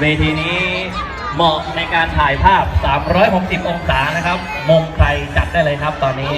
เวทีนี้เหมาะในการถ่ายภาพ 360 องศานะครับ มุมใครจัดได้เลยครับตอนนี้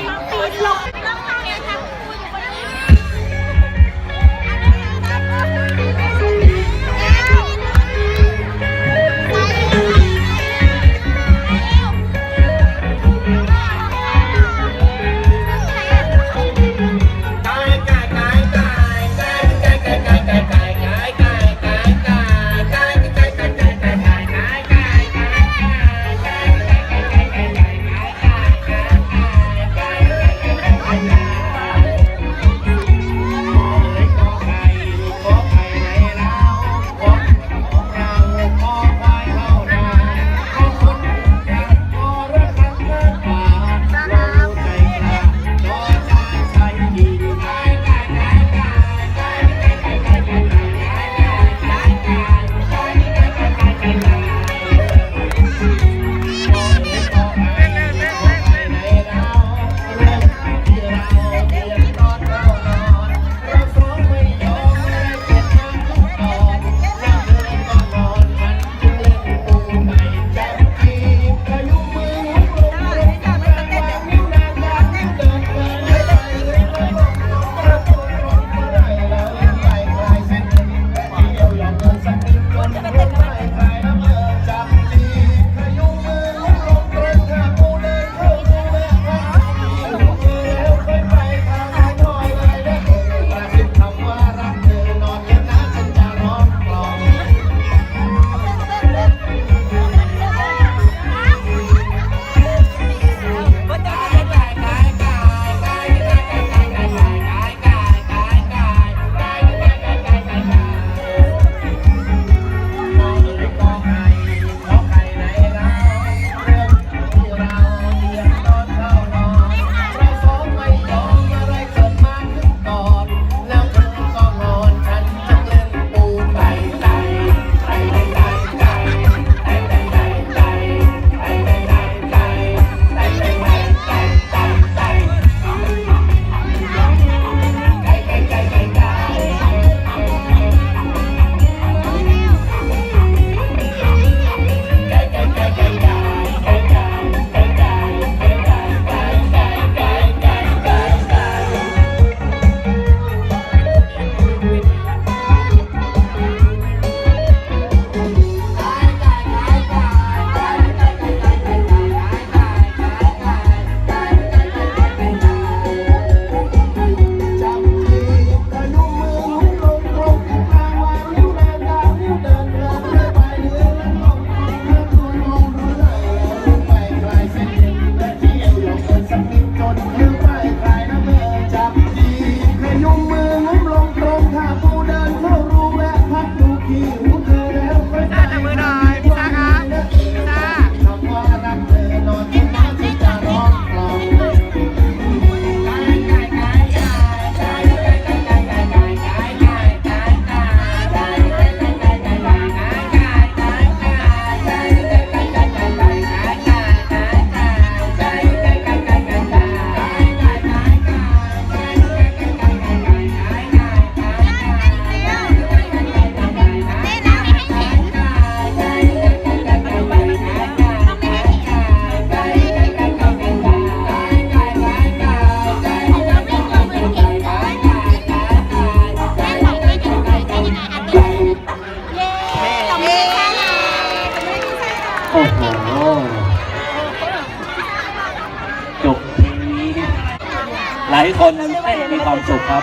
หลายคนเต้มีความสุขครับ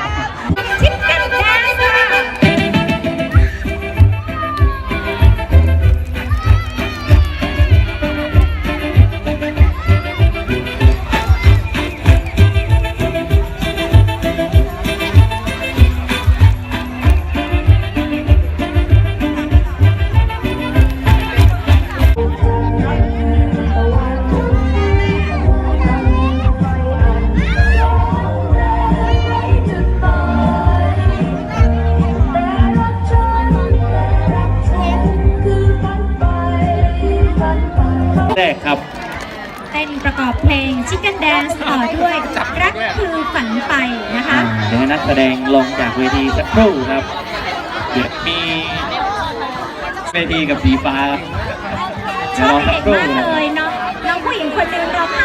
กครับ เต้นประกอบเพลง Chicken Dance ต่อด้วย รักคือฝันไปนะคะ เดี๋ยวให้นักแสดงลงจากเวทีสักครู่ครับ เดี๋ยวมีเวทีกับสีฟ้าชอบเด็กมากเลยน้องน้องผู้หญิงคนหนึงร้องไห้